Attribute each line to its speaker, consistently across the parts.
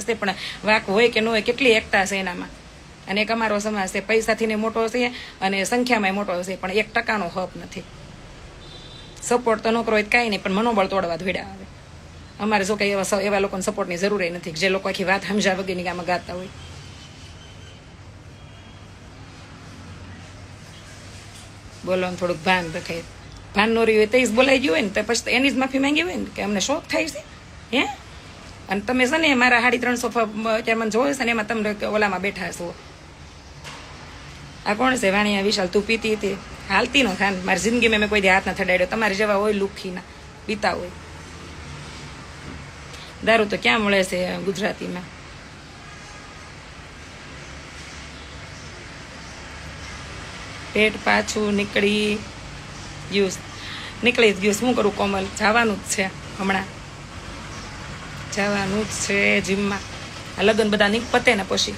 Speaker 1: છે પણ વાક હોય કે ન હોય, કેટલી એકતા છે એનામાં. અને એક અમારો સમાજ છે પૈસાથી ને મોટો છે અને સંખ્યામાં મોટો છે, પણ એક ટકાનો હક નથી. સપોર્ટ તો ન કરો કાંઈ નહીં, પણ મનોબળ તોડવા ધોડ્યા આવે. અમારે જો કંઈ એવા એવા લોકોને સપોર્ટની જરૂર નથી જે લોકો આખી વાત સમજા વગેરેની આમાં ગાતા હોય. બોલવાનું થોડુંક ભાન રખાય. ભાન નો રહ્યું હોય તો બોલાઈ ગયું હોય ને, તો પછી એની જ માફી માંગી હોય ને, કે અમને શોખ થાય છે? હે? અને તમે છે ને મારા સાડી ત્રણસો અત્યારે મને જોયું છે ને એમાં તમને ઓલામાં બેઠા છો આ કોણ છે? વાણિયા વિશાલ, તું પીતી હતી. હાલતી નો ખાન. મારી જિંદગીમાં મેં કોઈ હાથ ના થડાડ્યો તમારે જેવા હોય લુખીના પીતા હોય. દારૂ તો ક્યાં મળે છે ગુજરાતીમાં? પેટ પાછું નીકળી ગયું નીકળી જ ગયું શું કરું કોમલ? જવાનું જ છે હમણાં. જવાનું જ છે જીમમાં. આ લગ્ન બધા પતે ને પછી.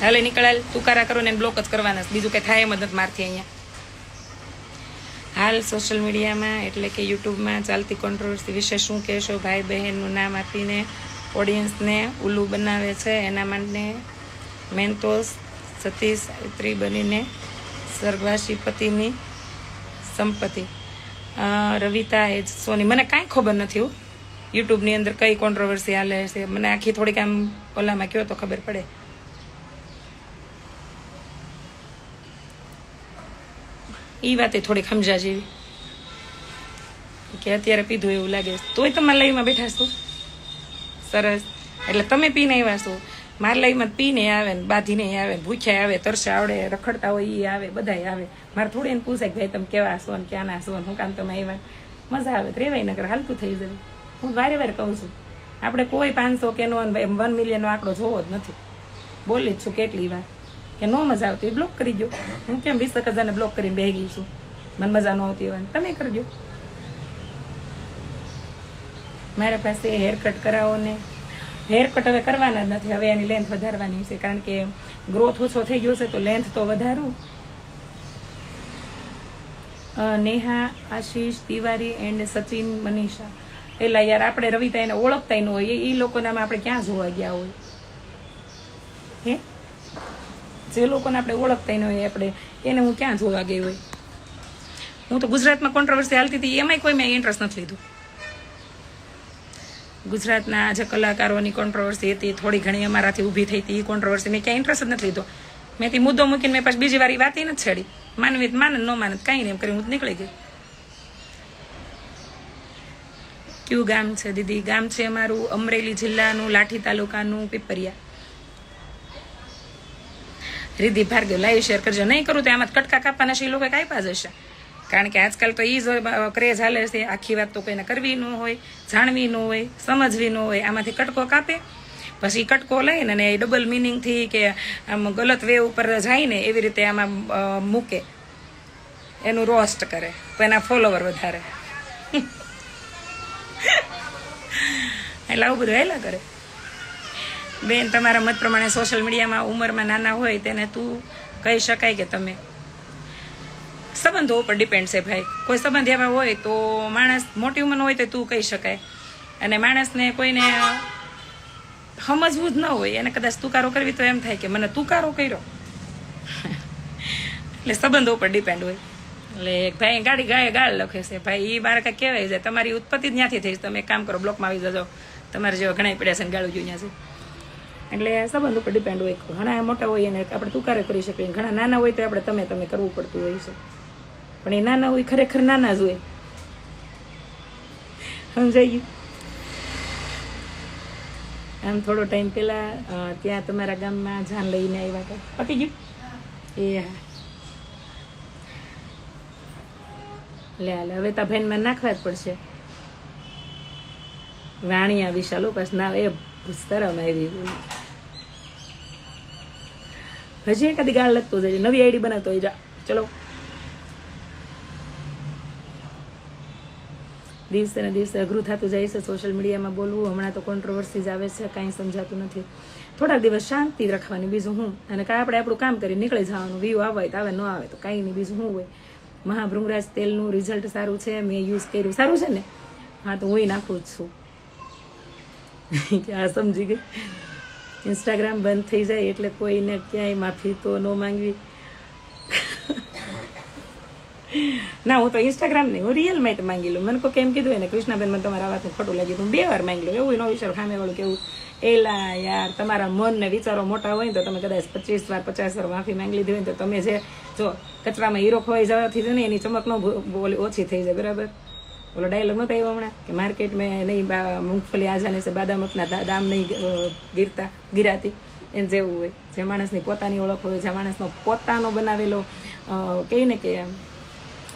Speaker 1: હાલે નીકળાલ તુકારા કરો ને બ્લોક જ કરવાના બીજું કઈ થાય એમ જ નથી મારથી અહીંયા. હાલ સોશિયલ મીડિયામાં એટલે કે યુટ્યુબમાં ચાલતી કોન્ટ્રોવર્સી વિશે શું કહેશો? ભાઈ બહેનનું નામ આપીને ઓડિયન્સને ઉલ્લું બનાવે છે. એના માટે મેન્તોસ સતીશ, સાવિત્રી બનીને સ્વર્ગવાસી પતિની સંપત્તિ. રવિતા એજ સોની. મને કાંઈ ખબર નથી યુટ્યુબની અંદર કઈ કોન્ટ્રોવર્સી હાલે છે. મને આખી થોડીક આમ ઓલામાં કયો તો ખબર પડે. એ વાતે થોડીક સમજા જેવી. કે અત્યારે પીધું એવું લાગે તોય તમારા લાઈમાં બેઠા છું? સરસ. એટલે તમે પીને આવ્યા છો? મારા લાઈમાં પીને આવે ને આવે ને ભૂખ્યા આવે, તરસે આવડે, રખડતા હોય એ આવે, બધાય આવે. મારે થોડી એને પૂછાય કે ભાઈ તમે કેવા હશો ને ક્યાંના હશો ને હું કામ તમે આવ્યા? મજા આવે. રેવાય નગર હાલતું થઈ જાય. હું વારે વારે કહું છું, આપણે કોઈ પાંચસો કે નો વન મિલિયનનો આંકડો જોવો જ નથી. બોલી જ છું કેટલી વાર. કે નો મજા આવતી બ્લોક કરી દો હું કેમ વીસ હજારને બ્લોક કરીને બે ગઈ છું? મને મજા ન આવતી હોય તમે કરજો મારા પાસે હેર કટ કરાવો ને. હેર કટ હવે કરવાના જ નથી. હવે એની લેન્થ વધારવાની છે. કારણ કે ગ્રોથ ઓછો થઈ ગયો છે, તો લેન્થ તો વધારું. નેહા, આશીષ, તિવારી એન્ડ સચિન, મનીષા. પેલા યાર આપણે રવિતા એને ઓળખતા ન હોય. એ લોકોનામાં આપણે ક્યાં જોવા ગયા હોય? હે? જે લોકોને આપણે ઓળખતા ન હોય આપણે, એને હું ક્યાં જોવા ગઈ હોય? હું તો ગુજરાતમાં કોન્ટ્રોવર્સી હાલતી હતી. એમાંય કોઈ મેં ઇન્ટરેસ્ટ નથી લીધું. ગુજરાતના જે કલાકારોની કોન્ટ્રોવર્સી હતી, થોડી ઘણી અમારાથી ઊભી થઈ હતી, એ કોન્ટ્રોવર્સી મેં ક્યાંય ઇન્ટરેસ્ટ નથી લીધો. મેં તે મુદ્દો મૂકીને મેં પાછી બીજી વાર વાત નથી છેડી. માનવી માને ન માને કાંઈ નહીં, એમ કરી હું નીકળી ગઈ. કયું ગામ છે દીદી? ગામ છે અમારું અમરેલી જિલ્લાનું, લાઠી તાલુકાનું પીપરિયા. રીધિ, ભાર્ગવ, લાઈવ શેર કરજો. નહીં કરું તો આમાં કટકા કાપવાના છે, એ લોકો કાપ્યા જશે કારણ કે આજકાલ તો એ જ ક્રેઝ હાલે છે, આખી વાત તો કોઈને કરવી ન હોય, જાણવી ન હોય, સમજવી ન હોય, આમાંથી કટકો કાપે. પછી કટકો લઈને અને એ ડબલ મિનિંગથી કે આમ ગલત વે ઉપર જાય ને એવી રીતે આમાં મૂકે. એનું રોસ્ટ કરે તો એના ફોલોવર વધારે. એટલે આવું બધું હેલા કરે. બેન, તમારા મત પ્રમાણે સોશિયલ મીડિયામાં ઉંમરમાં નાના હોય તેને તું કહી શકાય કે તમે? સંબંધો ઉપર ડિપેન્ડ છે ભાઈ. કોઈ સંબંધ એવા હોય તો માણસ મોટી ઉંમર હોય તો તું કહી શકાય. અને માણસને કોઈને સમજવું જ ન હોય, એને કદાચ તુકારો કરવી તો એમ થાય કે મને તુકારો કર્યો. એટલે સંબંધો ઉપર ડિપેન્ડ હોય. એટલે ભાઈ ગાડી ગાય ગાળ લખે છે, ભાઈ એ મારે કાંઈ કહેવાય છે. તમારી ઉત્પત્તિ જ ત્યાંથી થઈ તમે કામ કરો બ્લોકમાં આવી જજો. તમારે જેવા ઘણા પડ્યા છે ગાળું જોઈ છે એટલે સંબંધ ઉપર ડિપેન્ડ હોય. ઘણા મોટા હોય એને આપણે તુકારે કરી શકીએ. ઘણા નાના હોય તો આપણે તમે તમે કરવું પડતું હોય છે. પણ એ નાના હોય, ખરેખર નાના જ હોય. સમજાઈ ગયું આમ થોડો ટાઈમ પહેલા ત્યાં તમારા ગામમાં જાન લઈને આવ્યા હતા. પતી ગયું? એ હા. લે લે, હવે તા ભેનમાં નાખવા જ પડશે. વાણી આવી વિશાલો પાસ ના, એ શરમ આવી હજી એકાદી ગાળ લગતો જાય નવી આઈડી બનાવતો હોય જા. ચલો. દિવસે ને દિવસે અઘરું થતું જાય છે સોશિયલ મીડિયામાં બોલવું, હમણાં તો કોન્ટ્રોવર્સીઝ આવે છે, કાંઈ સમજાતું નથી. થોડાક દિવસ શાંતિ રાખવાની બીજું હું. અને કાંઈ આપણે આપણું કામ કરી નીકળી જવાનું વ્યૂ આવે તો આવે, ન આવે તો કાંઈ નહીં, બીજું શું હોય. મહાભૃંગરાજ તેલનું રિઝલ્ટ સારું છે, મેં યુઝ કર્યું. સારું છે ને? હા, તો હું નાખું જ છું. આ સમજી ગઈ. ઇન્સ્ટાગ્રામ બંધ થઈ જાય એટલે કોઈને ક્યાંય માફી તો ન માંગવી. ના, હું તો ઇન્સ્ટાગ્રામ નહીં, હું રિયલ માઇટ માંગી લઉં મને કોઈ કેમ કીધું હોય ને કૃષ્ણાબેન, મને તમારા વાતનું ખોટું લાગ્યું હું બે વાર માંગી લઉં એવું એનો વિચાર સામે વાળું કેવું, એલા યાર, તમારા મન ને વિચારો મોટા હોય ને તો તમે કદાચ પચીસ વાર, પચાસ વાર માફી માંગી લીધી હોય તો તમે જે, જો, કચરામાં હીરો ખોવાઈ જવાથી છે ને એની ચમક નો બોલી ઓછી થઈ જાય, બરાબર? ઓલો ડાયલોગ નતો આવ્યો હમણાં, કે માર્કેટ મેં નહીં મૂંગફલી આજાને છે, બાદામ અપના દામ નહીં ગીરતા, ગીરાતી, એને જેવું હોય. જે માણસની પોતાની ઓળખ હોય, જે માણસનો પોતાનો બનાવેલો કહીએ ને કે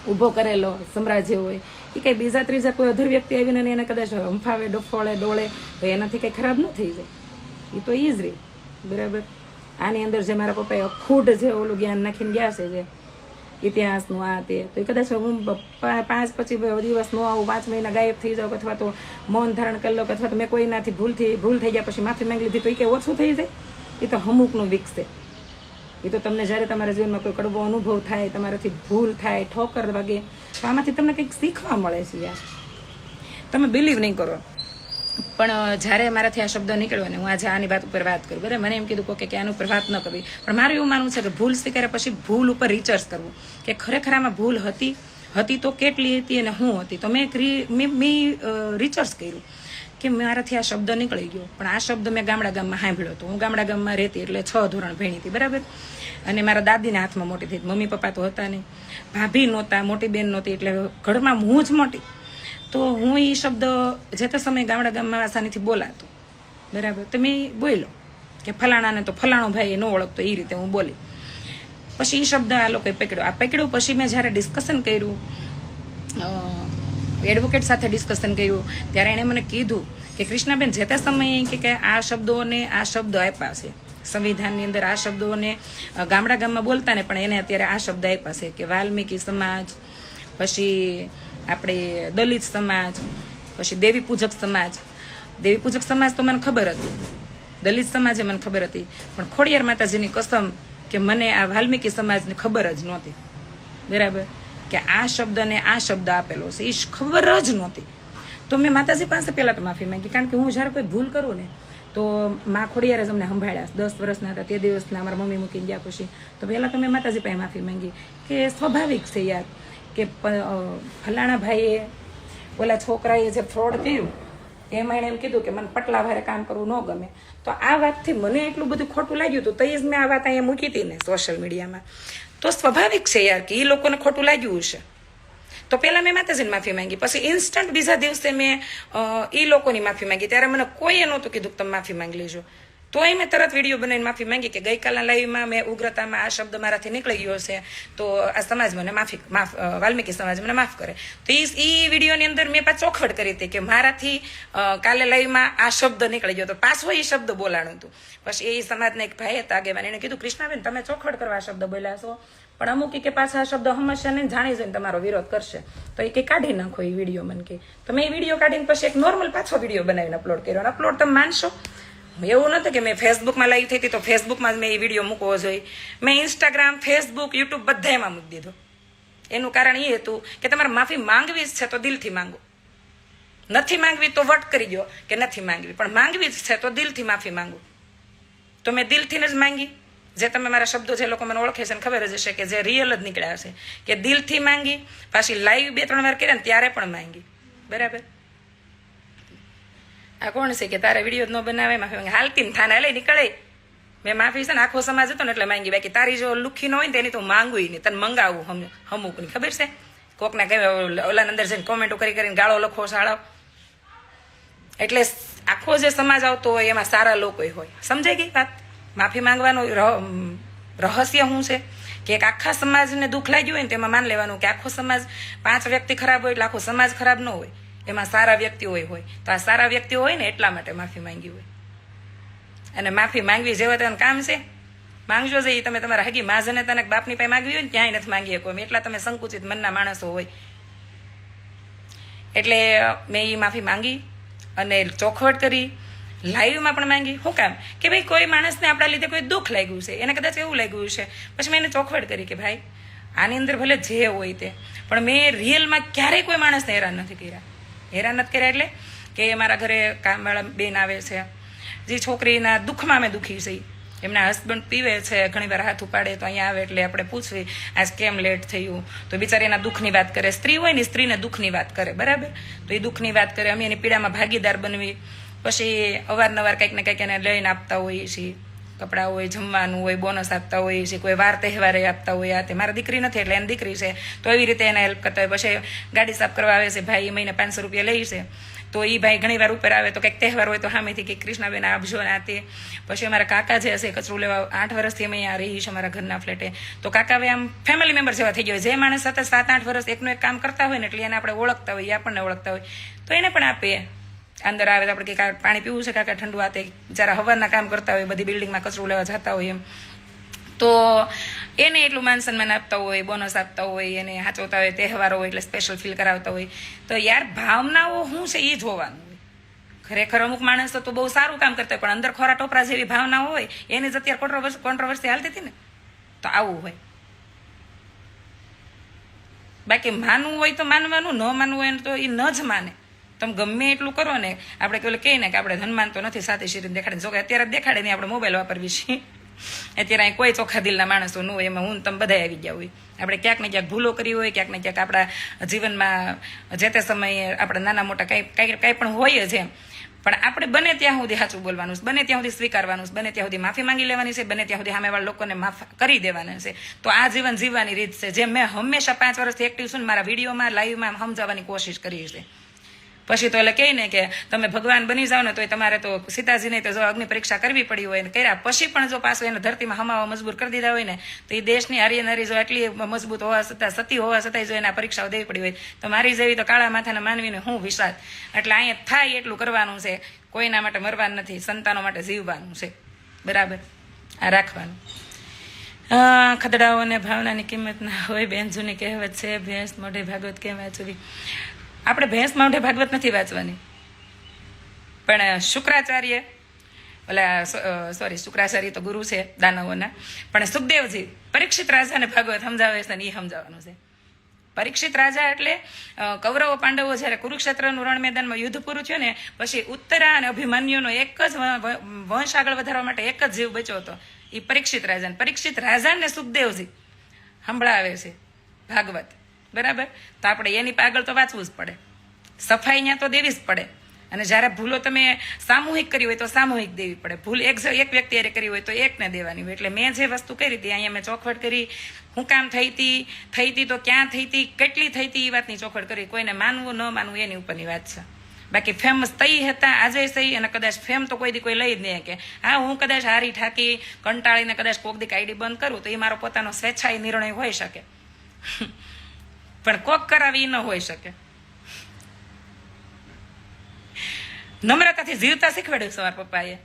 Speaker 1: ઊભો કરેલો સામ્રાજ્ય હોય. એ કંઈ બીજા ત્રીજા કોઈ અધર વ્યક્તિ આવીને એને કદાચ હંફાવે, ડફોળે, ડોળે, તો એનાથી કંઈ ખરાબ ન થઈ જાય. એ તો જ રહી બરાબર? આની અંદર જે મારા પપ્પાએ અખૂટ જે ઓલું જ્ઞાન નાખીને ગયા છે જે ઇતિહાસનું આ તે, તો એ કદાચ હું પાંચ પછી દિવસ નો આવું, પાંચ મહિના ગાયબ થઈ જાઉં અથવા તો મૌન ધારણ કરી લો અથવા તો મેં કોઈનાથી ભૂલથી, ભૂલ થઈ ગયા પછી માફી માંગી લીધી, તો એ કે ઓછું થઈ જાય? એ તો અમુકનું વિકસે. એ તો તમને જ્યારે તમારા જીવનમાં કોઈ કડવો અનુભવ થાય, તમારાથી ભૂલ થાય, ઠોકર વાગે, તો આમાંથી તમને કંઈક શીખવા મળે છે યાર. તમે બિલીવ નહીં કરો. પણ જ્યારે મારાથી આ શબ્દ નીકળ્યો ને, હું આજે આની વાત ઉપર વાત કરું, બરાબર? મને એમ કીધું કે આનું ઉપર વાત ન કરવી. પણ મારું એવું માનવું છે કે ભૂલ સ્વીકાર્યા પછી ભૂલ ઉપર રિચર્ચ કરવું. કે ખરેખર આમાં ભૂલ હતી? હતી તો કેટલી હતી અને હું હતી? તો મેં મેં મેં કર્યું. કે મારાથી આ શબ્દ નીકળી ગયો. પણ આ શબ્દ મેં ગામડા ગામમાં સાંભળ્યો હતો. હું ગામડા ગામમાં રહેતી એટલે છ ધોરણ ભણી હતી, બરાબર? અને મારા દાદીના હાથમાં મોટી થઈ મમ્મી પપ્પા તો હતા નહીં. ભાભી નહોતા, મોટી બેન નહોતી, એટલે ઘરમાં હું જ મોટી. તો હું એ શબ્દ જે તે સમયે ગામડા ગામમાં આસાનીથી બોલાતો. બરાબર? તો મેં બોલ્યો કે ફલાણાને તો ફલાણો ભાઈ ન ઓળખતો એ રીતે હું બોલી. પછી એ શબ્દ આ લોકોએ પકડ્યો. આ પકડ્યો પછી મેં જ્યારે ડિસ્કશન કર્યું એડવોકેટ સાથે ડિસ્કશન કર્યું. ત્યારે એણે મને કીધું કે, કૃષ્ણાબેન, જે સમયે કે કે આ શબ્દોને આ શબ્દો આપ્યા છે. સંવિધાનની અંદર આ શબ્દોને ગામડા ગામમાં બોલતા ને, પણ એને અત્યારે આ શબ્દ આપ્યા છે કે વાલ્મીકી સમાજ, પછી આપણે દલિત સમાજ, પછી દેવી પૂજક સમાજ. દેવી પૂજક સમાજ તો મને ખબર હતી. દલિત સમાજે મને ખબર હતી. પણ ખોડિયાર માતાજીની કસમ કે મને આ વાલ્મીકી સમાજની ખબર જ નહોતી. બરાબર? કે આ શબ્દને આ શબ્દ આપેલો છે એ ખબર જ નહોતી. તો મેં માતાજી પાસે પહેલાં તો માફી માંગી, કારણ કે હું જ્યારે કોઈ ભૂલ કરું ને, તો મા ખોડિયારે જ અમને સંભાળ્યા. દસ વર્ષના હતા, તે દિવસના અમારા મમ્મી મૂકીને ગયા પછી. તો પહેલાં તો મેં માતાજી પાસે માફી માંગી કે સ્વાભાવિક છે યાર કે ફલાણા ભાઈએ ઓલા છોકરાએ જે ફ્રોડ કર્યું એમાં એણે એમ કીધું કે મને પટલા ભારે કામ કરવું ન ગમે. તો આ વાતથી મને એટલું બધું ખોટું લાગ્યું હતું. તો એ જ મેં આ વાત અહીંયા મૂકી હતી ને સોશિયલ મીડિયામાં તો સ્વાભાવિક છે યાર કે એ લોકોને ખોટું લાગ્યું હશે. તો પહેલાં મેં માતાજીને માફી માંગી. પછી ઇન્સ્ટન્ટ બીજા દિવસે મેં એ લોકોની માફી માંગી. ત્યારે મને કોઈએ નહોતું કીધું કે તમે માફી માંગી લેજો. તોય મેં તરત વીડિયો બનાવીને માફી માંગી કે ગઈકાલના લાઈવમાં મેં ઉગ્રતામાં આ શબ્દ મારાથી નીકળી ગયો છે. તો આ સમાજ મને માફી માફ વાલ્મીકી સમાજ મને માફ કરે. તો એ વિડીયોની અંદર મેં પાછ ચોખવટ કરી હતી કે મારાથી કાલે લાઈવમાં આ શબ્દ નીકળી ગયો તો પાછો એ શબ્દ બોલાણું હતું. પછી એ સમાજના એક ભાઈ હતા આગેવાન એને કીધું, કૃષ્ણાબેન, તમે ચોખવટ કરવા શબ્દ બોલ્યા પણ અમુક કે પાછા આ શબ્દ હંમેશા ને જાણી જોઈને તમારો વિરોધ કરશે. તો એ કે, કાઢી નાખો એ વીડિયો મને કે. તો મેં એ વીડિયો કાઢીને પછી એક નોર્મલ પાછો વીડિયો બનાવીને અપલોડ કર્યો. અને અપલોડ તમે માનશો? એવું નથી કે મેં ફેસબુકમાં લાઈવ થઈ હતી તો ફેસબુકમાં જ મેં એ વીડિયો મૂકવો જોઈએ. મેં ઇન્સ્ટાગ્રામ ફેસબુક યુટ્યુબ બધામાં મૂકી દીધો. એનું કારણ એ હતું કે તમારે માફી માંગવી જ છે તો દિલથી માંગો. નથી માંગવી તો વટ કરી દો કે નથી માંગવી. પણ માંગવી જ છે તો દિલથી માફી માંગો. તો મેં દિલથી જ માંગી. જે તમે મારા શબ્દો જે લોકો મને ઓળખે છે ને ખબર જ હશે કે જે રિયલ જ નીકળ્યા હશે. કે દિલથી માંગી, પાછી લાઈવ બે ત્રણ વાર કર્યા ને ત્યારે પણ માંગી. બરાબર? આ કોણ છે કે તારે વીડિયો ન બનાવે? માફી હાલતી ને થાને લઈ નીકળે. મેં માફી છે ને આખો સમાજ હતો ને એટલે માંગી બાકી. તારી જો લુખી ન હોય ને તેની તો માંગુ નહીં. તને મંગાવું હમુકની ખબર છે? કોકના કઈ ઓલાની અંદર જઈને કોમેન્ટો કરી કરીને ગાળો લખો શાળાઓ. એટલે આખો જે સમાજ આવતો હોય એમાં સારા લોકો હોય. સમજાઈ ગઈ વાત? માફી માંગવાનું રહ- રહસ્ય શું છે? કે એક આખા સમાજને દુઃખ લાગ્યું હોય ને તેમાં માન લેવાનું કે આખો સમાજ, પાંચ વ્યક્તિ ખરાબ હોય એટલે આખો સમાજ ખરાબ ન હોય. એમાં સારા વ્યક્તિઓ હોય. તો આ સારા વ્યક્તિઓ હોય ને એટલા માટે માફી માંગી હોય. અને માફી માંગવી જેવા તેનું કામ છે? માંગજો છે એ તમે તમારા હગી માજને તને બાપની પાસે માંગવી હોય ને ક્યાંય નથી માંગી શકો એટલા તમે સંકુચિત મનના માણસો હોય. એટલે મેં એ માફી માંગી અને ચોખવટ કરી. લાઈવમાં પણ માંગી. શું કામ? કે ભાઈ કોઈ માણસને આપણા લીધે કોઈ દુઃખ લાગ્યું છે. એને કદાચ એવું લાગ્યું છે. પછી મેં એને ચોખવટ કરી કે ભાઈ, આની અંદર ભલે જે હોય તે. પણ મેં રિયલમાં ક્યારેય કોઈ માણસને હેરાન નથી કર્યા. હેરાન નથી કર્યા એટલે કે મારા ઘરે કામવાળા બેન આવે છે. જે છોકરીના દુઃખમાં મેં દુઃખી છે. એમના હસબન્ડ પીવે છે, ઘણી વાર હાથ ઉપાડે તો અહીંયા આવે એટલે આપણે પૂછવી આજ કેમ લેટ થયું? તો બિચારી એના દુઃખની વાત કરે. સ્ત્રી હોય ને સ્ત્રીને દુઃખની વાત કરે, બરાબર? તો એ દુઃખની વાત કરે. અમે એની પીડામાં ભાગીદાર બનવી. પછી અવારનવાર કંઈક ને કંઈક એને લઈને આપતા હોઈએ છીએ. કપડાં હોય, જમવાનું હોય બોનસ આપતા હોય છે કોઈ વાર તહેવારે આપતા હોય, આ તે મારા દીકરી નથી એટલે એની દીકરી છે. તો એવી રીતે એને હેલ્પ કરતા હોય. પછી ગાડી સાફ કરવા આવે છે, ભાઈ એ મહિને પાંચસો રૂપિયા લઈ છે. તો એ ભાઈ ઘણી વાર ઉપર આવે તો કંઈક તહેવાર હોય તો સામેથી કે કૃષ્ણાબેન આપજો ને આ તે. પછી અમારા કાકા જે હશે, કચરું લેવા, આઠ વર્ષથી અમે અહીંયા રહી છે અમારા ઘરના ફ્લેટે તો કાકા હવે આમ ફેમિલી મેમ્બર જેવા થઈ ગયા જે માણસ સતત સાત, આઠ વર્ષ એકનું એક કામ કરતા હોય ને એટલે એને આપણે ઓળખતા હોય, એ આપણને ઓળખતા હોય. તો એને પણ આપીએ. અંદર આવે તો આપણે કે પાણી પીવું છે કાકા ઠંડુ આતે જ્યારે હવાના કામ કરતા હોય, બધી બિલ્ડિંગમાં કચરું લેવા જતા હોય એમ. તો એને એટલું માન સન્માન આપતા હોય, બોનસ આપતા હોય, એને હાચવતા હોય, તહેવારો હોય એટલે સ્પેશિયલ ફીલ કરાવતા હોય. તો યાર ભાવનાઓ શું છે એ જોવાનું ખરેખર અમુક માણસ તો બહુ સારું કામ કરતા હોય, પણ અંદર ખોરા ટોપરા જેવી ભાવના હોય, એને જ અત્યારે કોન્ટ્રોવર્સી હાલતી હતી ને, તો આવું હોય. બાકી માનવું હોય તો માનવાનું, ન માનવું હોય તો એ ન જ માને. તમે ગમે એટલું કરો ને, આપણે પેલું કહીએ ને કે આપણે ધનમાન તો નથી, સાથે શરીર દેખાડે જો કે અત્યારે દેખાડે નહીં, આપણે મોબાઈલ વાપરવી છીએ અત્યારે અહીં કોઈ ચોખ્ખા દિલના માણસો ન હોય, એમાં હું તમે બધા આવી ગયા હોય. આપણે ક્યાંક ને ક્યાંક ભૂલો કરી હોય, ક્યાંક ને ક્યાંક આપણા જીવનમાં જે તે સમયે આપણે નાના મોટા કાંઈ કાંઈ કાંઈ પણ હોય જ એમ. પણ આપણે બને ત્યાં સુધી સાચું બોલવાનું છે, બને ત્યાં સુધી સ્વીકારવાનું છે, બને ત્યાં સુધી માફી માંગી લેવાની છે, બને ત્યાં સુધી સામેવાળા લોકોને માફ કરી દેવાના છે. તો આ જીવન જીવવાની રીત છે, જે મેં હંમેશા પાંચ વર્ષથી એક્ટિવ છું મારા વિડીયોમાં લાઈવમાં સમજાવવાની કોશિશ કરી છે. પછી તો એટલે કહે ને કે તમે ભગવાન બની જાઓ ને તો તમારે તો સીતાજીને તો જો અગ્નિ પરીક્ષા કરવી પડી હોય ને કર્યા. પછી પણ જો પાછું એને ધરતીમાં હમાવા મજબૂર કરી દીધા હોય ને, તો એ દેશની હારી નારી જો એટલી મજબૂત હોવા છતાં, સતી હોવા છતાંય જો એના પરીક્ષાઓ દેવી પડી હોય, તો મારી જેવી તો કાળા માથાના માનવીને હું વિશ્વાસ એટલે અહીંયા થાય એટલું કરવાનું છે. કોઈના માટે મરવાનું નથી, સંતાનો માટે જીવવાનું છે. બરાબર? આ રાખવાનું. ખદડાઓ અને ભાવનાની કિંમત ના હોય, બેન જૂની કહેવત છે, ભેંસ મોઢે ભાગવત કેમ વાંચવી આપણે ભેંસ મોઢે ભાગવત નથી વાંચવાની. પણ શુક્રાચાર્ય, ઓલા સોરી શુક્રાચાર્ય તો ગુરુ છે, દાનવોના. પણ સુખદેવજી, પરીક્ષિત રાજાને ભાગવત સમજાવે છે ને એ સમજાવવાનું છે. પરીક્ષિત રાજા એટલે કૌરવો, પાંડવો જ્યારે કુરુક્ષેત્રનું રણ મેદાનમાં યુદ્ધ પૂરું થયું ને, પછી ઉત્તરા અને અભિમન્યુનો એક જ વંશ આગળ વધારવા માટે એક જ જીવ બચ્યો હતો. એ પરીક્ષિત રાજાને. પરીક્ષિત રાજાને સુખદેવજી સંભળાવે છે. ભાગવત. બરાબર? તો આપણે એની આગળ તો વાંચવું જ પડે. સફાઈ ત્યાં તો દેવી જ પડે. અને જ્યારે ભૂલો તમે સામૂહિક કરી હોય તો સામૂહિક દેવી પડે. ભૂલ એક એક વ્યક્તિ અરે કરી હોય તો એકને દેવાની હોય. એટલે મેં જે વસ્તુ કરી હતી, અહીંયા મેં ચોખવટ કરી. હું કામ થઈ હતી થઈ હતી તો ક્યાં થઈ હતી, કેટલી થઈ હતી, એ વાતની ચોખવટ કરી. કોઈને માનવું, ન માનવું, એની ઉપરની વાત છે. બાકી ફેમસ તઈ હતા, આજે સહી અને કદાચ ફેમ તો કોઈ દી કોઈ લઈ જ નહીં કે હા, હું કદાચ હારી ઠાકી, કંટાળીને કદાચ કોક દી આઈડી બંધ કરું તો એ મારો પોતાનો સ્વેચ્છાએ નિર્ણય હોઈ શકે. પણ કોક કરાવી ન હોઈ શકે. નમ્રતાથી જીવતા શીખવાડ્યું સવાર પપ્પાએ,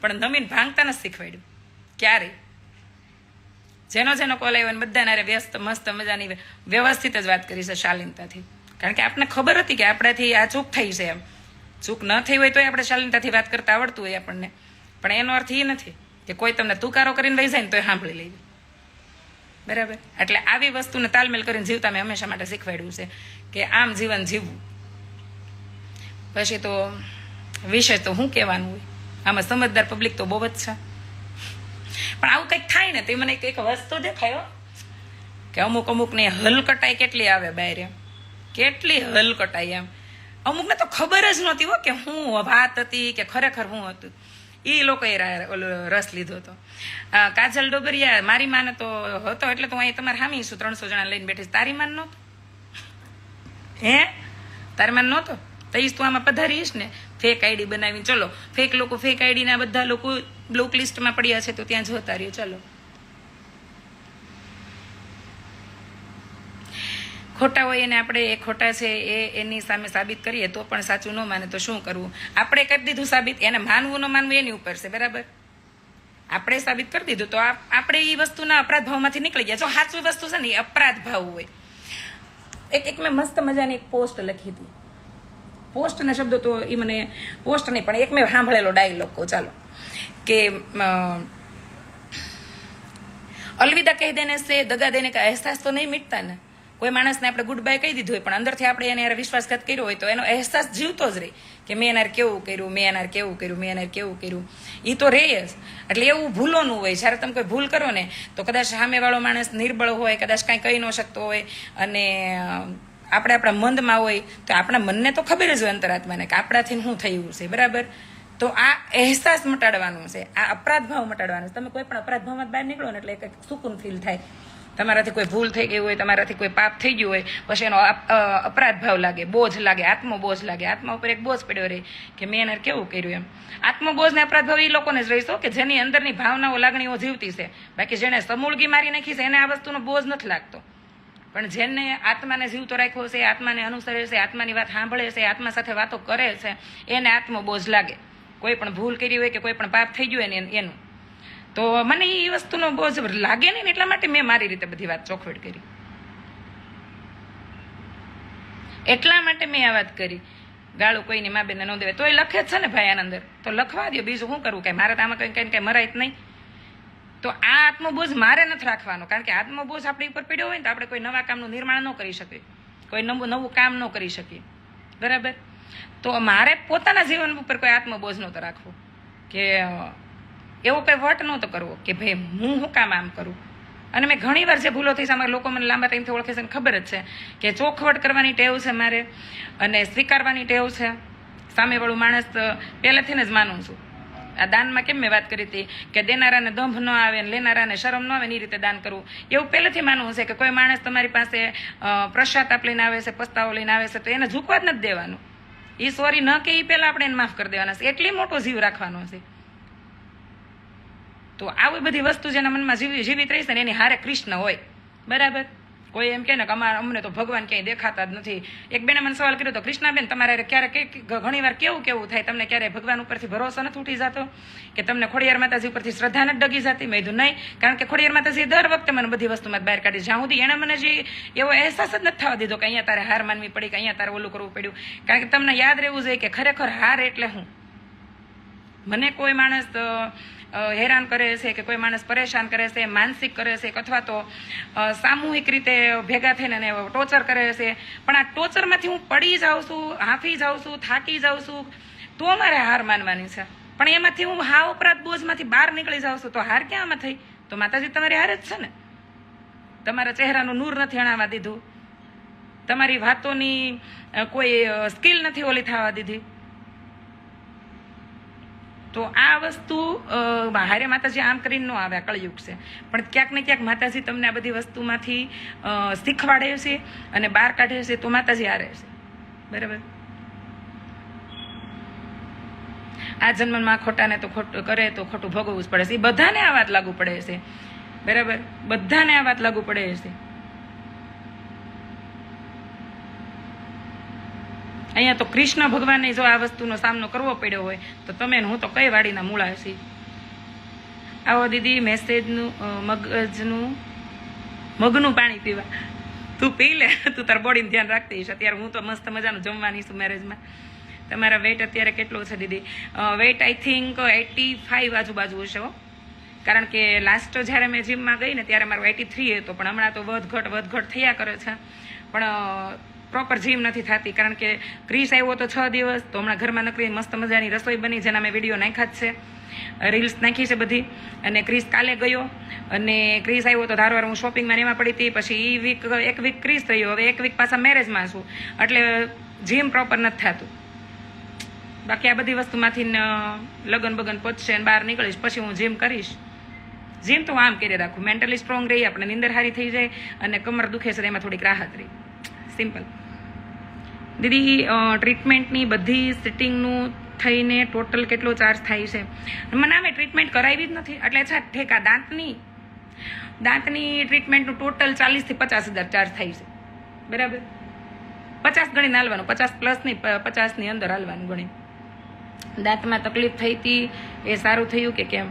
Speaker 1: પણ નમીન ભાંગતા નથી શીખવાડ્યું. ક્યારે? જેનો જેનો કોલ આવ્યો ને બધાને વ્યસ્ત, મસ્ત, મજાની વ્યવસ્થિત જ વાત કરી છે શાલીનતાથી. કારણ કે આપણને ખબર હતી કે આપણાથી આ ચૂક થઈ છે એમ. ચૂક ન થઈ હોય તો આપણે શાલીનતાથી વાત કરતા આવડતું હોય આપણને. પણ એનો અર્થ એ નથી કે કોઈ તમને તુકારો કરીને વહી જાય ને તો સાંભળી લેવી બરાબર? એટલે આવી વસ્તુને તાલમેલ કરીને જીવતા મેં હંમેશા માટે શીખવાડ્યું છે કે આમ જીવન જીવવું. પછી તો વિષય તો શું કહેવાનું હોય? આમાં સમજદાર પબ્લિક તો બહુ જ છે. પણ આવું કંઈક થાય ને તે મને એક વસ્તુ દેખાયો કે અમુક અમુકને હલકટાઈ કેટલી આવે બહાર એમ. કેટલી હલકટાઈ એમ. અમુકને તો ખબર જ નહોતી હો કે હું વાત હતી કે ખરેખર હું હતું. એ લોકોએ રસ લીધો હતો. કાજલ ડોબરિયા મારી માને તો હતો, એટલે તો અહીં તમારે હામી છું, ત્રણસો જણા લઈને બેઠી તારી માન નહોતો? હે? તારી માન નહોતો? તઈશ તું આમાં પધારીશ ને? ફેક આઈડી બનાવીને, ચલો. ફેક લોકો ફેક આઈડીના બધા લોકો બ્લોક લિસ્ટમાં પડ્યા છે, તો ત્યાં જોતા રહ્યો ચલો. ખોટા હોય એને આપણે એ ખોટા છે એ એની સામે સાબિત કરીએ તો પણ સાચું ન માને તો શું કરવું? આપણે કરી દીધું સાબિત, એને માનવું ન માનવું એની ઉપર છે, બરાબર? આપણે સાબિત કરી દીધું તો આપણે એ વસ્તુના અપરાધ ભાવમાંથી નીકળી ગયા. જો સાચું વસ્તુ છે ને, એ અપરાધ ભાવ હોય. એક એક મેં મસ્ત મજાની એક પોસ્ટ લખી હતી. પોસ્ટના શબ્દો તો એ મને પોસ્ટ નહીં, પણ એક મેં સાંભળેલો ડાયલોગ ચાલો. કે અલવિદા કહી દેને સે દગા દેને કા અહેસાસ તો નહીં મીટતા ને? કોઈ માણસને આપણે ગુડ બાય કહી દીધું હોય, પણ અંદરથી આપણે એને યાર વિશ્વાસઘાત કર્યો હોય, તો એનો અહેસાસ જીવતો જ રહે કે મેં એનાર કેવું કર્યું, મેં એનાર કેવું કર્યું, મેં એનાર કેવું કર્યું. એ તો રહે જ. એટલે એવું ભૂલોનું હોય. જ્યારે તમે કોઈ ભૂલ કરો ને, તો કદાચ સામેવાળો માણસ નિર્બળ હોય, કદાચ કાંઈ કહી ન શકતો હોય, અને આપણે આપણા મંદમાં હોય, તો આપણા મનને તો ખબર જ હોય અંતરાત્માને કે આપણાથી શું થયું છે, બરાબર? તો આ અહેસાસ મટાડવાનું છે, આ અપરાધ ભાવ મટાડવાનો છે. તમે કોઈ પણ અપરાધ ભાવમાં બહાર નીકળો ને, એટલે એક સુકૂન ફીલ થાય. તમારાથી કોઈ ભૂલ થઈ ગઈ હોય, તમારાથી કોઈ પાપ થઈ ગયું હોય, પછી એનો અપરાધ ભાવ લાગે, બોજ લાગે આત્મ બોઝ લાગે. આત્મા ઉપર એક બોજ પડ્યો રહે કે મેં એને કેવું કર્યું એમ. આત્મબોજ ને અપરાધ ભાવ એ લોકોને જ રહીશો કે જેની અંદરની ભાવનાઓ, લાગણીઓ જીવતી છે. બાકી જેને સમૂળગી મારી નાખી છે, એને આ વસ્તુનો બોજ નથી લાગતો. પણ જેને આત્માને જીવતો રાખ્યો છે, આત્માને અનુસરે છે, આત્માની વાત સાંભળે છે, આત્મા સાથે વાતો કરે છે, એને આત્મબોજ લાગે. કોઈ પણ ભૂલ કરી હોય કે કોઈ પણ પાપ થઈ ગયું એને, એનું. તો મને એ વસ્તુનો બોજ લાગે નહીં એટલા માટે મેં મારી રીતે બધી વાત ચોખવટ કરી. એટલા માટે મેં આ વાત કરી. ગાળું કોઈની મા બેને ન દેવે એ લખે જ છે ને ભાઈ આના અંદર તો લખવા દો બીજું શું કરવું? કે મારે તો આમાં કંઈ કંઈ કંઈ મરાય જ નહીં. તો આ આત્મબોજ મારે નથી રાખવાનો. કારણ કે આત્મબોજ આપણી ઉપર પડ્યો હોય ને તો આપણે કોઈ નવા કામનું નિર્માણ ન કરી શકીએ. કોઈ નવું નવું કામ ન કરી શકીએ. બરાબર? તો મારે પોતાના જીવન ઉપર કોઈ આત્મબોજ નહોતો રાખવો. કે એવો કંઈ વટ નહોતો કરવો કે ભાઈ હું શું કામ આમ કરું. અને મેં ઘણી વાર જે ભૂલો થઈ સામે લોકો મને લાંબા ટાઈમથી ઓળખે છે ખબર જ છે કે ચોખવટ કરવાની ટેવ છે મારે અને સ્વીકારવાની ટેવ છે. સામેવાળું માણસ પહેલેથી જ માનું છું. આ દાનમાં કેમ મેં વાત કરી હતી કે દેનારાને દંભ ન આવે ને લેનારાને શરમ ન આવે ને એ રીતે દાન કરવું. એવું પહેલેથી માનવું છે કે કોઈ માણસ તમારી પાસે પ્રસાદ આપ લઈને આવે છે, પસ્તાવો લઈને આવે છે તો એને ઝૂકવા જ નથી દેવાનું. એ સોરી ન કે એ પહેલાં આપણે એને માફ કરી દેવાના છે. એટલી મોટો જીવ રાખવાનો છે. તો આવી બધી વસ્તુ જેના મનમાં જીવી જીવિત રહીશ ને એની હારે કૃષ્ણ હોય. બરાબર? કોઈ એમ કે ને કે અમારા અમને તો ભગવાન ક્યાંય દેખાતા જ નથી. એક બેને મને સવાલ કર્યો તો, કૃષ્ણાબેન, તમારે ક્યારે ઘણી વાર કેવું કેવું થાય? તમને ક્યારે ભગવાન ઉપરથી ભરોસો નથી ઉઠી જતો? કે તમને ખોડિયાર માતાજી ઉપરથી શ્રદ્ધા નથી ડગી જતી? મેં કીધું, નહીં. કારણ કે ખોડિયાર માતાજી દર વખતે મને બધી વસ્તુમાં બહાર કાઢી. જ્યાં સુધી એણે મને જે એવો અહેસાસ જ નથી થવા દીધો કે અહીંયા તારે હાર માનવી પડી, કે અહીંયા તારે ઓલું કરવું પડ્યું. કારણ કે તમને યાદ રહેવું જોઈએ કે ખરેખર હાર એટલે હું. મને કોઈ માણસ હેરાન કરે છે કે કોઈ માણસ પરેશાન કરે છે, માનસિક કરે છે અથવા તો સામૂહિક રીતે ભેગા થઈને એને ટોર્ચર કરે છે. પણ આ ટોર્ચરમાંથી હું પડી જાઉં છું, હાંફી જાઉં છું, થાકી જાઉં છું, તો મારે હાર માનવાની છે. પણ એમાંથી હું હા ઉપરાંત બોજમાંથી બહાર નીકળી જાઉં છું, તો હાર ક્યાંમાં થઈ? તો માતાજી, તમારી હાર જ છે ને? તમારા ચહેરાનું નૂર નથી અણાવવા દીધું. તમારી વાતોની કોઈ સ્કિલ નથી ઓલી થવા દીધી. તો આ વસ્તુ હારે માતાજી આમ કરીને ન આવે કળયુગ છે. પણ ક્યાંક ને ક્યાંક માતાજી તમને આ બધી વસ્તુમાંથી શીખવાડે છે અને બહાર કાઢે છે તો માતાજી હારે છે. બરાબર? આ જન્મમાં ખોટાને તો ખોટું, કરે તો ખોટું ભોગવવું જ પડે છે. એ બધાને આ વાત લાગુ પડે છે. બરાબર? બધાને આ વાત લાગુ પડે છે. અહીંયા તો કૃષ્ણ ભગવાનને જો આ વસ્તુનો સામનો કરવો પડ્યો હોય, તો તમે હું તો કઈ વાડીના મૂળા હશી? આવો દીદી, મેસેજનું મગજનું, મગનું પાણી પીવા. તું પી લે, તું તાર બોડીનું ધ્યાન રાખતી હશે અત્યારે હું તો મસ્ત મજાનું જમવાની છું મેરેજમાં. તમારા વેઇટ અત્યારે કેટલો છે દીદી? Weight I think eighty five આજુબાજુ હશે હો. કારણ કે લાસ્ટ જ્યારે મેં જીમમાં ગઈ ને ત્યારે મારું એટી થ્રી હતો. પણ હમણાં તો વધઘટ વધઘટ થયા કરે છે. પણ પ્રોપર જીમ નથી થતી, કારણ કે ક્રીસ આવ્યો તો છ દિવસ, તો હમણાં ઘરમાં નકરી મસ્ત મજાની રસોઈ બની, જેના મેં વીડિયો નાખ્યા જ છે. રીલ્સ નાખી છે બધી. અને ક્રિસ કાલે ગયો. અને ક્રિસ આવ્યો તો ધારવાર હું શોપિંગમાં એમાં પડી હતી. પછી એ વીક એક વીક ક્રિસ થયો હવે એક વીક પાછા મેરેજમાં છું. એટલે જીમ પ્રોપર નથી થતું. બાકી આ બધી વસ્તુમાંથી લગન બગન પચશે અને બહાર નીકળીશ, પછી હું જીમ કરીશ. જીમ તો આમ કરી રાખું. મેન્ટલી સ્ટ્રોંગ રહી આપણે નિંદર હારી થઈ જાય અને કમર દુખે છે એમાં થોડીક રાહત રહી. સિમ્પલ. દીદી ટ્રીટમેન્ટની બધી સિટિંગનું થઈને ટોટલ કેટલો ચાર્જ થાય છે? મને આમે ટ્રીટમેન્ટ કરાવી જ નથી. એટલે છે ઠેકા દાંતની દાંતની ટ્રીટમેન્ટનું ટોટલ ચાલીસથી પચાસ હજાર ચાર્જ થાય છે. બરાબર? પચાસ ગણીને હાલવાનું. પચાસ પ્લસની પચાસની અંદર હાલવાનું ગણી. દાંતમાં તકલીફ થઈ હતી એ સારું થયું કે કેમ?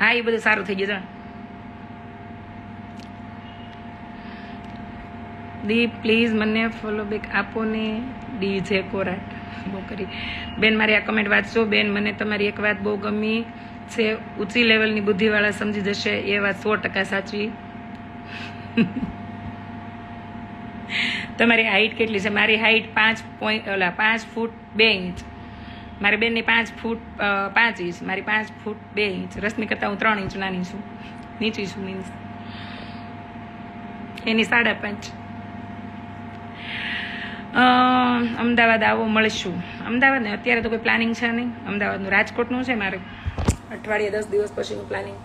Speaker 1: હા, એ બધું સારું થઈ ગયું. જાણ દી પ્લીઝ મને ફોલો બેક આપો ને ડી જે કોરાટ. બહુ કરી. બેન, મારી આ કમેન્ટ વાંચશો બેન, મને તમારી એક વાત બહુ ગમી છે. ઊંચી લેવલની બુદ્ધિવાળા સમજી જશે. એ વાત સો ટકા સાચી. તમારી હાઈટ કેટલી છે? મારી હાઈટ પાંચ પોઈન્ટ ઓલા, પાંચ ફૂટ બે ઇંચ. મારી બેનની પાંચ ફૂટ પાંચ ઇંચ. મારી પાંચ ફૂટ બે ઇંચ. રશ્મિ કરતાં હું ત્રણ ઇંચ નાની છું. નીચી છું મીન્સ એની સાડા પાંચ. અમદાવાદ આવો, મળીશું. અમદાવાદ ને અત્યારે તો કોઈ પ્લાનિંગ છે નહીં. અમદાવાદનું રાજકોટનું છે મારે. અઠવાડિયે દસ દિવસ પછીનું પ્લાનિંગ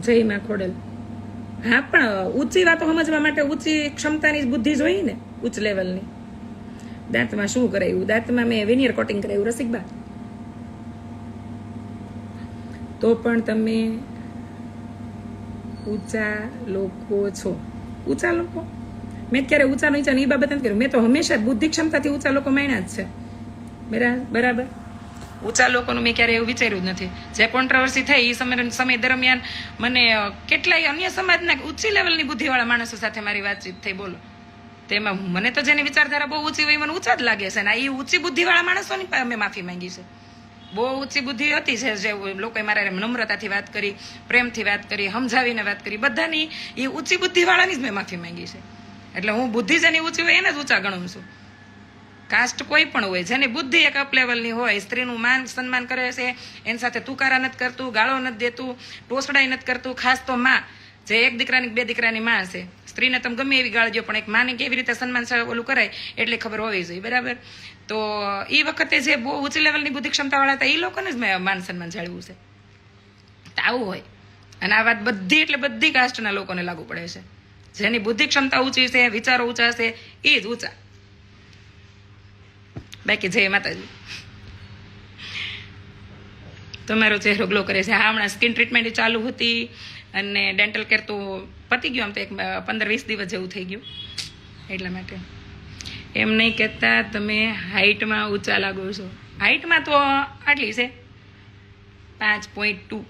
Speaker 1: જય માં ખોડલ. હા, પણ ઊંચી વાતો સમજવા માટે ઊંચી ક્ષમતાની જ બુદ્ધિ જોઈએ ને ઉચ્ચ લેવલની દાંતમાં શું કરાયું? દાંતમાં મેં વેનિયર કોટિંગ કરાયું, રસિકબા. તો પણ તમે ઊંચા લોકો છો. ઊંચા લોકો? મેં ક્યારે ઊંચા નીચા એ બાબત નથી કર્યું. મેં તો હંમેશા બુદ્ધિ ક્ષમતાથી ઊંચા લોકો માન્યા જ છે. બરાબર બરાબર? ઊંચા લોકોનું મેં ક્યારે એવું વિચાર્યું જ નથી. જે કોન્ટ્રાવર્સી થઈ એ સમય સમય દરમિયાન મને કેટલાય અન્ય સમાજના ઊંચી લેવલની બુદ્ધિવાળા માણસો સાથે મારી વાતચીત થઈ, બોલો. તેમાં મને તો જેની વિચારધારા બહુ ઊંચી હોય મને ઊંચા જ લાગે છે. ને એ ઊંચી બુદ્ધિવાળા માણસોની પાસે મેં માફી માંગી છે. બહુ ઊંચી બુદ્ધિ હતી છે જે લોકોએ મારા નમ્રતાથી વાત કરી, પ્રેમથી વાત કરી, સમજાવીને વાત કરી. બધાની એ ઊંચી બુદ્ધિવાળાની જ મેં માફી માંગી છે. એટલે હું બુદ્ધિ જેની ઊંચી હોય એને જ ઊંચા ગણું છું. કાસ્ટ કોઈ પણ હોય, જેની બુદ્ધિ એક અપ લેવલની હોય, સ્ત્રીનું માન સન્માન કરે છે, એની સાથે તુકારા નથી કરતું, ગાળો નથી દેતું ટોસડાઈ નથી કરતું, ખાસ તો માં, જે એક દીકરાની બે દીકરાની માં છે સ્ત્રીને તમે ગમે એવી ગાળ પણ એક માને કેવી રીતે સન્માન ઓલું કરાય, એટલી ખબર હોવી જોઈએ, બરાબર? તો એ વખતે જે બહુ ઊંચી લેવલની બુદ્ધિ ક્ષમતાવાળા હતા એ લોકોને જ મેં માન સન્માન જાળવ્યું છે. આવું હોય. અને આ વાત બધી એટલે બધી કાસ્ટના લોકોને લાગુ પડે છે. જેની બુદ્ધિ ક્ષમતા ઊંચી છે, વિચારો ઊંચા છે, એ જ ઊંચા. બાકી જય માતાજી. તમારો ચહેરો ગ્લો કરે છે. હા, હમણાં સ્કિન ટ્રીટમેન્ટ ચાલુ હતી અને ડેન્ટલ કેર તો પતી ગયું આમ તો એક પંદર વીસ દિવસ જેવું થઈ ગયું એટલા માટે. એમ નહીં કહેતા તમે હાઇટમાં ઊંચા લાગો છો. હાઇટમાં તો આટલી છે. પાંચ પોઈન્ટ ટુ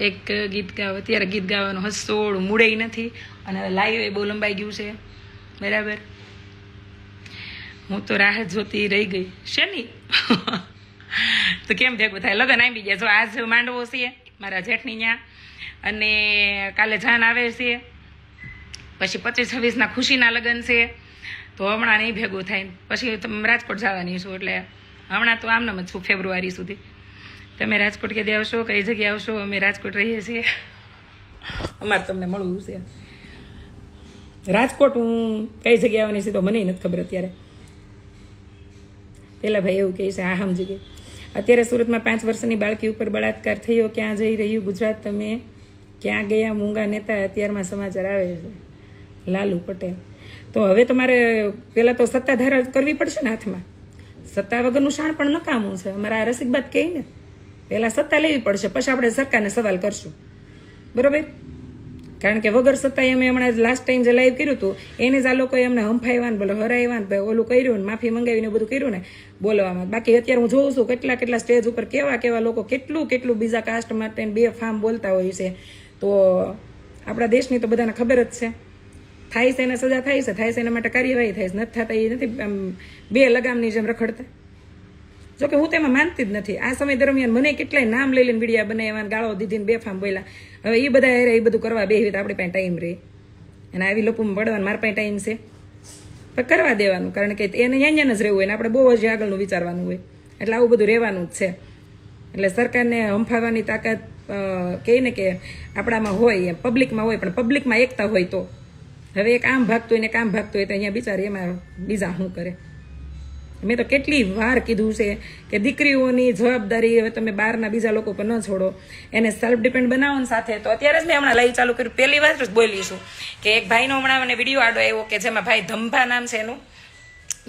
Speaker 1: એક ગીત ગાવ, અત્યારે ગીત ગાવાનું હસોડ મૂડે નથી અને લાઈવ એ બહુ લંબાઈ ગયું છે. બરાબર? હું તો રાહ જોતી રહી ગઈ. શેની? તો કેમ ભેગું થાય? લગન આવી ગયા. જો આજ માંડવો છે, મારા જેઠની ત્યાં અને કાલે જાન આવે છે. પછી પચીસ છવ્વીસના ખુશીના લગ્ન છે. તો હમણાં નહીં ભેગું થાય. પછી રાજકોટ જવાની છું એટલે હમણાં તો આમનામ જ છું ફેબ્રુઆરી સુધી. તમે રાજકોટ કેદી આવશો, કઈ જગ્યાએ આવશો, અમે રાજકોટ રહીએ છીએ. અમારે તમને મળવું છે. રાજકોટ હું કઈ જગ્યાએ આવવાની છે તો મને નથી ખબર અત્યારે. પેલા ભાઈ એવું કહે છે, આ સમજી ગઈ અત્યારે સુરતમાં પાંચ વર્ષની બાળકી ઉપર બળાત્કાર થયો, ક્યાં જઈ રહ્યું? ગુજરાત તમે ક્યાં ગયા? મૂંગા નેતા, અત્યારમાં સમાચાર આવે છે. લાલુ પટેલ. તો હવે તમારે પહેલાં તો સત્તાધારા કરવી પડશે ને હાથમાં? સત્તા વગરનું શાણ પણ નકામું છે. અમારા રસિકબાદ કહે ને. પહેલાં સત્તા લેવી પડશે, પછી આપણે સરકારને સવાલ કરશું. બરોબર? કારણ કે વગર સત્તાએ અમે હમણાં લાસ્ટ ટાઈમ જે લાઈવ કર્યું હતું, એને જ આ લોકોએ અમને હંફાવ્યા ને બોલો, હરાવ્યા ને ઓલું કર્યું ને, માફી મંગાવીને બધું કર્યું ને, બોલવામાં. બાકી અત્યારે હું જોઉં છું કેટલા કેટલા સ્ટેજ ઉપર કેવા કેવા લોકો કેટલું કેટલું બીજા કાસ્ટ માટે બે ફાર્મ બોલતા હોય છે. તો આપણા દેશની તો બધાને ખબર જ છે. થાય છે એને સજા થાય છે થાય છે એના માટે કાર્યવાહી થાય છે. નથી થતા એ નથી, આમ બે લગામની જેમ રખડતા. જો કે હું તેમાં માનતી જ નથી. આ સમય દરમિયાન મને કેટલાય નામ લઈ લઈને વિડીયા બનાવ્યા ગાળો દીધી ને બેફામ બોલ્યા. હવે એ બધા હારે એ બધું કરવા બેહવી તો આપણી પાસે ટાઈમ રહે અને આવી લોકોમાં પડવાનું, મારા પાસે ટાઈમ છે. પણ કરવા દેવાનું, કારણ કે એને અહીંયા જ રહેવું હોય ને આપણે બહુ જ આગળનું વિચારવાનું હોય. એટલે આવું બધું રહેવાનું જ છે. એટલે સરકારને હંફાવવાની તાકાત કહે ને કે આપણામાં હોય એમ પબ્લિકમાં હોય, પણ પબ્લિકમાં એકતા હોય તો. હવે એક આમ ભાગતું હોય ને એક આમ ભાગતું હોય તો અહીંયા બિચારી એમાં બીજા શું કરે? મેં તો કેટલી વાર કીધું છે કે દીકરીઓની જવાબદારી હવે તમે બહારના બીજા લોકો પર ન છોડો. એને સેલ્ફ ડિપેન્ડ બનાવો ને સાથે. તો અત્યારે જ મેં હમણાં લાઈવ ચાલુ કર્યું. પહેલી વાર જ બોલી છું કે એક ભાઈનો હમણાં મને વીડિયો આડો આવ્યો કે જેમાં ભાઈ ધંભા નામ છે એનું.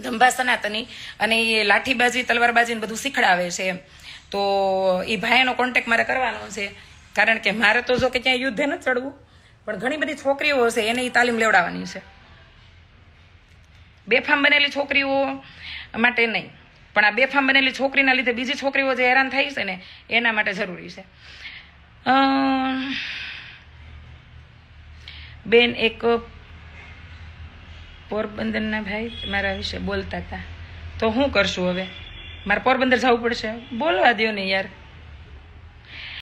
Speaker 1: ધંભા સનાતની. અને એ લાઠીબાજી, તલવારબાજી ને બધું શીખડાવે છે તો એ ભાઈનો કોન્ટેક્ટ મારે કરવાનો છે. કારણ કે મારે તો જો કે ક્યાંય યુદ્ધે નથી ચડવું. પણ ઘણી બધી છોકરીઓ હશે એને એ તાલીમ લેવડાવવાની છે. બેફામ બનેલી છોકરીઓ માટે નહીં. પણ આ બેફામ બનેલી છોકરીના લીધે બીજી છોકરીઓ જે હેરાન થાય છે ને, એના માટે જરૂરી છે. બેન એક પોરબંદરના ભાઈ મારા વિશે બોલતા હતા. તો હું કરશું હવે? મારે પોરબંદર જવું પડશે. બોલવા દો ને યાર.